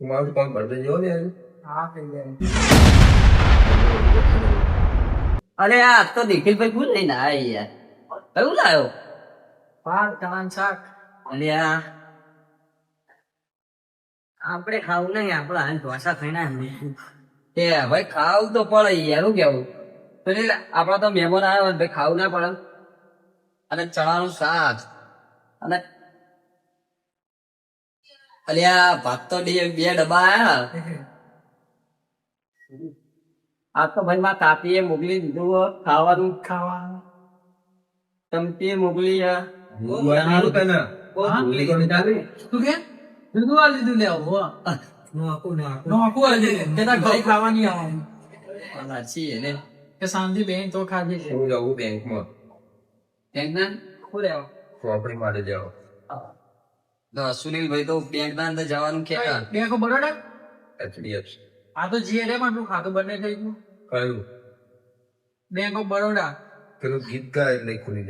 મારું કામ કરતો જો ને હા થઈ જાય અરે આ તો નિખિલભાઈ ભૂલ લઈને આવ્યા યાર. કયું લાયો? પાક ધાન શાક. અરે આ. આપણે ખાવું નહીં આપણે હાલ ઢોસા ખાઈ ના એ ભાઈ ખાવું તો પડે યાર શું કેવું? પછી આપણા તો મહેમાન આવ્યો હોય, ભાઈ ખાવું ના પડે. અને ચણાનું શાક. અને અલ્યા ભાત તો બે બે ડબ્બા આયા. આ તો ભાઈ માં કાપીએ મોકલી દીધું ખાવાનું. ખાવાનું. ચમચી મોકલી ને ને શાંતિ બેંક તો ખાધી છે હું જવું બેંકમાં. બેંકના? શું લેવા. માટે સુનિલભાઈ તો બેંકના અંદર જવાનું કે બેંક બરોડા? એચડીએફસી આ તો જીએ રે પણ ખાતું બંને થઈ ગયું. કયું? Bank of Baroda. પેલું ગીત ગાય એટલે ખુલી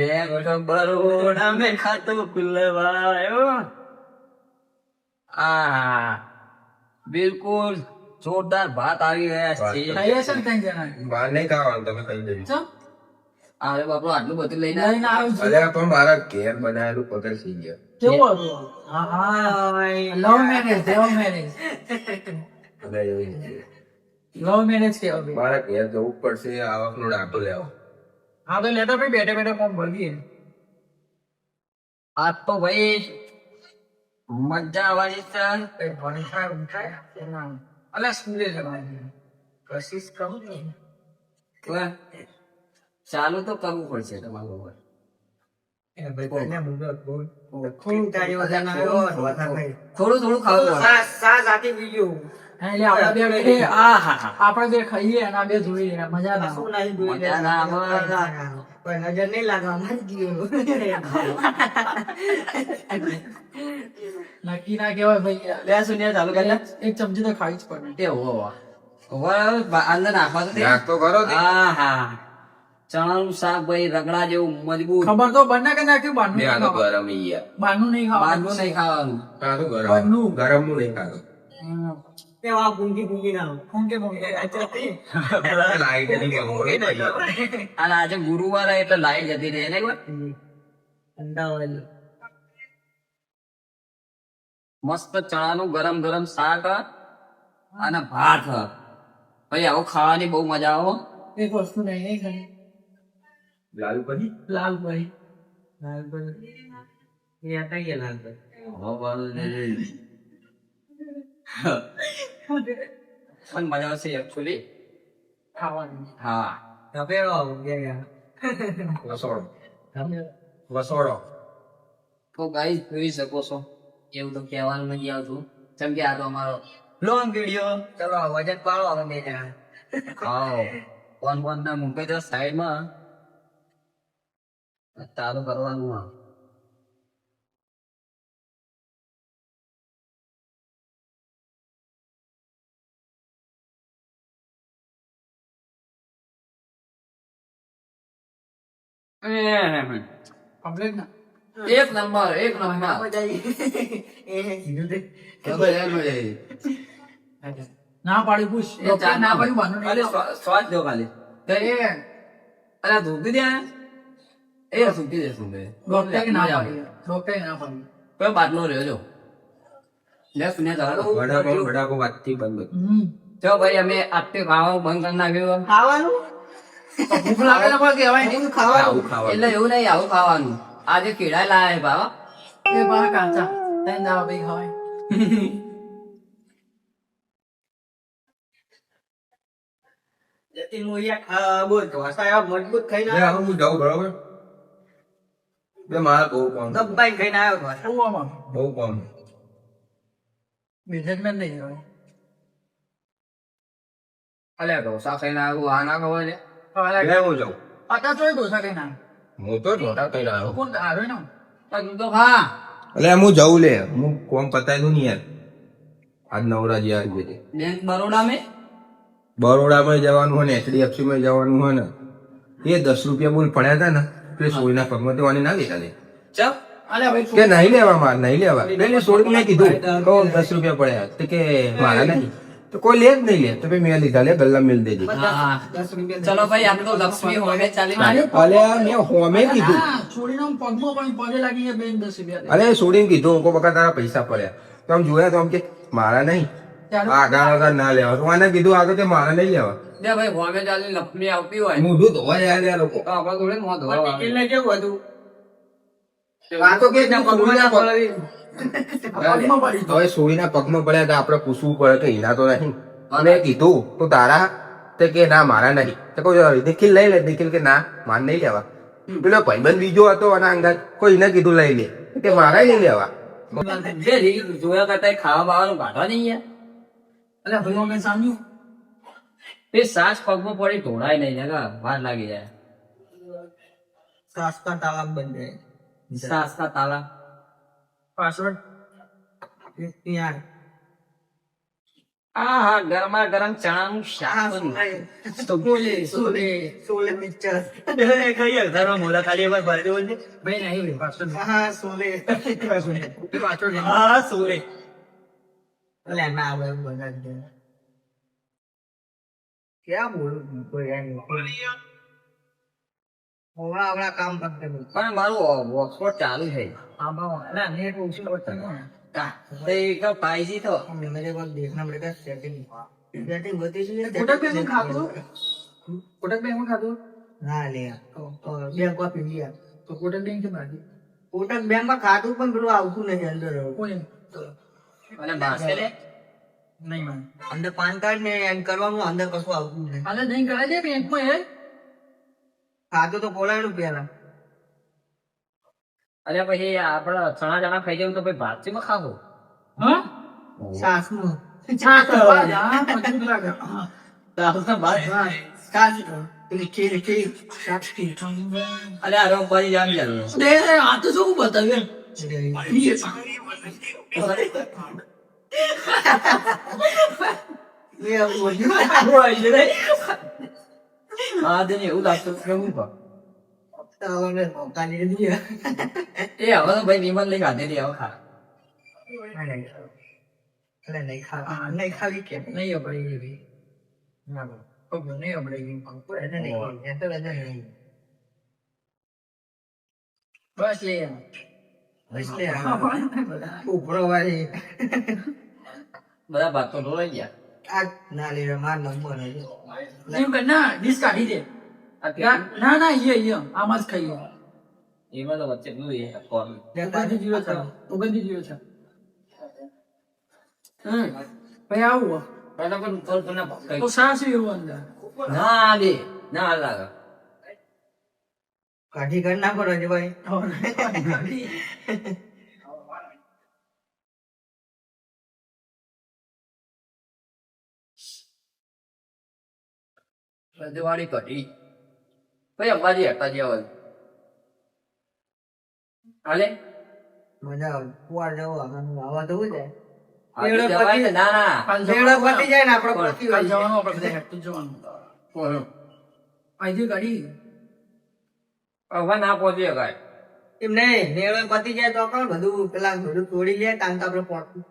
બેંક ઓફ બરોડા મેં ખાતું ખુલવાયો આ બિલકુલ જોરદાર ભાત આવી ગયા છે. થઈ હશે ને ત્રણ જણા? બહાર નહીં ખાવાનું તમે દેજો ચમ બાપરો બાપુ આટલું બધું લઈને? લઈને આવ્યો છું. પણ મારા ઘેર બનાવેલું પગલ થઈ ગયો કેવો હા હા love marriage love marriage. Love marriage કેવો ભાઈ મારા ઘેર જવું પડશે આવકનો ડાટો લેવો. હા તો લેતા ભાઈ બેઠે બેઠે ફોર્મ ભરીએ. આ તો ભાઈ મજા આવવાની છે. કઈ ભણી થાય ઊંઘ થાય એના અલા સ્કૂલે જવાનું કશિશ કરું ને ચાલુ તો કરવું પડશે તમારું હવે. થોડું થોડું ખાવું પડે. એટલે આપણે બે બે આ હા હા આપણે બે ખાઈએ અને બે જોઈએ મજા ના આવે. મજા ના આવે. નક્કી ના કેવાય ભાઈ લે સુનિયા ચાલુ કરી એક ચમચી તો ખાવી જ પડે અંદર નાખવા તો. નાખતો ખરો તે? આહા. ચણાનું શાક ભાઈ રગડા જેવું મજબૂત. ખબર તો બને કે નાખ્યું? બાનું નહીં ખાવાનું. ગરમ નહીં ખાવાનું. બાનું નહીં ખાવાનું. ગરમ. નું નહીં ખાવાનું ના. અને આજે ગુરુવાર એટલે લાઈટ જતી રહે ને કોઈ? મસ્ત ચણાનું ગરમ ગરમ શાક હ અને ભાત હ. ભાઈ આવું ખાવાની બહુ મજા આવે એક વસ્તુ નહીં નહીં ખાઈ લાલુ લાલભાઈ લાલભાઈ પણ મજા આવશે એકચ્યુઅલી ખાવાનું. હા. વસોડો વસોડો તો ગાઈસ જોઈ શકો છો. એવું તો કહેવાનું નથી આવતું. જેમ કે આ તો અમારો લોંગ વીડિયો ચલો વજન પાડો હવે બે જણા. આવો ફોન ફોન ના મુંબઈ તો સાઈડમાં. ચાલુ કરવાનું આ. ના એક નંબર એક નંબર. ના પાડી પૂછ એ ચા ના ખાલી સ્વાદ દો ખાલી એ અરે ધોકી દે એ ધૂકી દે ધૂકી દે ડોક્ટરે ના મજા આવે. પાડી ડોક્ટરે ના પાડી કયો બાટલો રહ્યો જો લે સુન્યા ચાલો વડાપાવ વડાપાવ વાતથી બંધ હમ જો ભાઈ અમે આટલે ખાવાનું બંધ કરી નાખ્યું ખાવાનું તો ભૂખ લાગે ને પણ કહેવાય નહીં આવું ખાવાનું એટલે એવું નહીં આવું ખાવાનું આજે કેળા લાયા છે બાવા એ બા કાચા તઈ દાવા ભાઈ ખવાય જતીન મોરિયા ખા બોલ ઢોસા એવા મજબૂત ખાઈને લે, હવે હું જાઉં બરોબર બે મારે બહુ કામ ખાઈને આવ્યો ઢોસા શું બહુ કામ બિઝનેસમેન નહીં હોય. અલ્યા ઢોસા ખાઈને આવ્યું આ ના ખબર છે? લે, હું જાઉં? ચોય ઢોસા કઈ ના હું તો ઢોટા કઈ આવ્યો. કોણ હારે ને? તું તો ખા. એટલે હું જઉં લે. હું કોમ પતાવી દઉં ને યાર. આજ નવરાજી આવી ગઈ. બેંક બરોડા મેં બરોડામાં જવાનું હોય ને એચડીએફસી માં જવાનું હોય ને એ દસ રૂપિયા બોલ પડ્યા હતા ને. તો સોયના પગમાં તો ના લેતા લે કે નહીં લેવા માર નહીં લેવા. પેલી સોળી મેં કીધું. કહો દસ રૂપિયા પડ્યા. તો કે મારા નહીં. તો કોઈ લે જ નહીં લે. તો ભાઈ મેં લીધા લે ગલ્લા મેલ દેજે હા દસ રૂપિયા ચલો ભાઈ આપણે તો લક્ષ્મી હોમે ચાલી અલ્યા મેં હોમે કીધું. હા, છોડીને પગમાં પણ પગે લાગી ગયા બેન દસ રૂપિયા અરે છોડીને કીધું કોઈ વખત તારા પૈસા પડ્યા. તો આમ જોયા તો આમ કે મારા નહીં. આગળ ના લેવા. તો આને કીધું આગળ કે મારા નહીં લેવા. બે ભાઈ હોમે ચાલી લક્ષ્મી આવતી હોય. મોઢું ધોવા યાર યાર લોકો. તો આપણા મોં ધોવા આવે. કેવું હતું? આ તો કે સોડીના પગ- પગમાં પડી હવે સોડીના પગમાં પડ્યા તો આપણે પૂછવું પડે કે એના તો નહીં. અને કીધું તો તારા તે કે ના મારા નહીં. તો કોઈ નિખિલ લઈ લે. નિખિલ કે ના માર નહીં લેવા. પેલો ભાઈબંધ બીજો હતો અને અંગત. કોઈ એને કીધું લઈ લે. કે મારા નહીં લેવા. જે જોયા કરતા ખાવા બાવાનું કાઢવા નહીં યાર. અલ્યા ભાઈ અમે સામ્યું? એ સાસ પગમાં પડી ઢોળાય નહીં જગા વાર લાગી જાય. સાસ કા તાલા બંધ જાય સાસ કા તાલા પાસવર્ડ યાર આ હા ગરમા ગરમ ચણાનું શાક તો બોલે સોલે સોલે. મિક્સર કઈ અગધારો મોલા ખાલી એકવાર ભરી દેવું ભાઈ નહીં ભાઈ પાસવર્ડ હા સોલે. પાસવર્ડ હા સોલે. làm nào vậy mình. Làm gì ક્યાં બોલું કોઈ એમ હમણાં હમણાં કામ પણ પણ મારું વોટસ્પોટ ચાલુ છે આમાં ના નેટ ઓછું પડતું તે એક ફાઈવ જી તો મેરે કોલ દેખના પડેગા સેટિંગ સેટિંગ બધી છે કોટક બેંકમાં ખાતું કોટક બેંકમાં ખાતું ના લે તો બેંક ઓફ ઇન્ડિયા તો કોટક બેંક છે મારી કોટક બેંકમાં ખાતું પણ પેલું આવતું નથી અંદર કોઈ અને બાસે લે. નહીં man. અંદર પાન કાર્ડ ને એડ કરવાનું અંદર કશું આવતું નહીં. અલ્યા જઈને કરાય દે બેંકમાં એ ખાતું તો પેલા. અને પછી આપણે ચણા ચણા ખાઈ જવું તો પછી ભાતમાં ખાવું હા. સાસનું છાસ કરવા પછી અરે આ રોગ બાજી જામ ચાલુ દે, આ તો શું બતાવ્યું તેને એવું લાગતું કે હું પણ તો હવે કાઢી દીધી. એ હવે તો ભાઈ વિમલ લઈ કાઢેલી હવે ખા અરે નહીં ખા નહીં ખાવી કેમ નહીં અપડાઈ ગઈ ના. ઓકે, નહીં. એને નહીં તો એને નહીં. બસ લે એટલે હા, બધા. ઉભરો ભાગ તો ઢોળાઈ ગયા. આ ના લે માર નંબર એમ કર, ના ડીશ કાઢી દે. ના ના ના, ઈએ ઈએ આમાં જ ખાઈએ એમાં તો વચ્ચે નું એ કોણ ઓગણત્રીસ જીરો છે ઓગણત્રીસ જીરો છે. હમ ભાઈ આવું પણ તો સાસુ એવું અંદર. ના ના લાગે કાઢી કરી નાખો રજભાઈ. રજવાડી કઢી. ભાઈ અંબાજી હતા જેવા હાલે? મજા આવે. કુવાર જવું આવા. જવું છે? આપણે ના ના કાલ પતી જાય ને આપણે પતી જવાનું આપણે બધા હેઠું જવાનું. અહીંથી કાઢી. હવે ના પહોંચી શકાય. એમ નહીં મેળો પતી જાય તો પણ બધું પેલા બધું તોડી લે, તાન તો આપણે પહોંચવું.